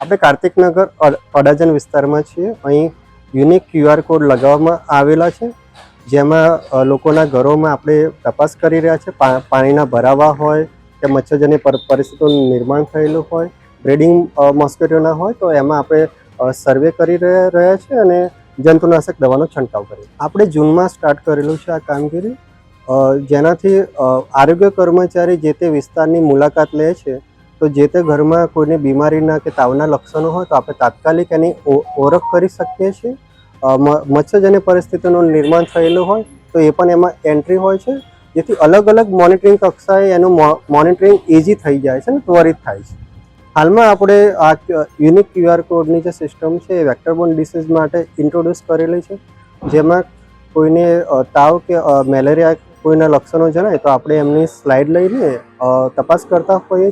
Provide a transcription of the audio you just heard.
આપણે કાર્તિકનગર અડ- અડાજણ વિસ્તારમાં છીએ. અહીં યુનિક ક્યુઆર કોડ લગાવવામાં આવેલા છે, જેમાં લોકોના ઘરોમાં આપણે તપાસ કરી રહ્યા છે. પાણીના ભરાવા હોય કે મચ્છરજન્ય પરિસ્થિતિનું નિર્માણ થયેલું હોય, બ્રીડિંગ મોસ્કિટોના હોય, તો એમાં આપણે સર્વે કરી રહ્યા રહ્યા છે અને જંતુનાશક દવાનો છંટકાવ કરીએ. આપણે જૂનમાં સ્ટાર્ટ કરેલું છે આ કામગીરી. જેનાથી આરોગ્ય કર્મચારી જે તે વિસ્તારની મુલાકાત લે છે તો જે તે ઘરમાં કોઈને બીમારીના કે તાવના લક્ષણો હોય તો આપણે તાત્કાલિક એની ઓળખ કરી શકીએ છીએ. મચ્છરજન્ય પરિસ્થિતિનું નિર્માણ થયેલું હોય તો એ પણ એમાં એન્ટ્રી હોય છે. જેથી અલગ અલગ મોનિટરિંગ કક્ષાએ એનું મોનિટરિંગ ઇઝી થઈ જાય છે અને ત્વરિત થાય છે. હાલમાં આપણે આ યુનિક ક્યુઆર કોડની જે સિસ્ટમ છે એ વેક્ટરબોર્ન ડિસીઝ માટે ઇન્ટ્રોડ્યુસ કરેલી છે. જેમાં કોઈને તાવ કે મેલેરિયા કોઈના લક્ષણો જણાય તો આપણે એમની સ્લાઇડ લઈને તપાસ કરતા હોઈએ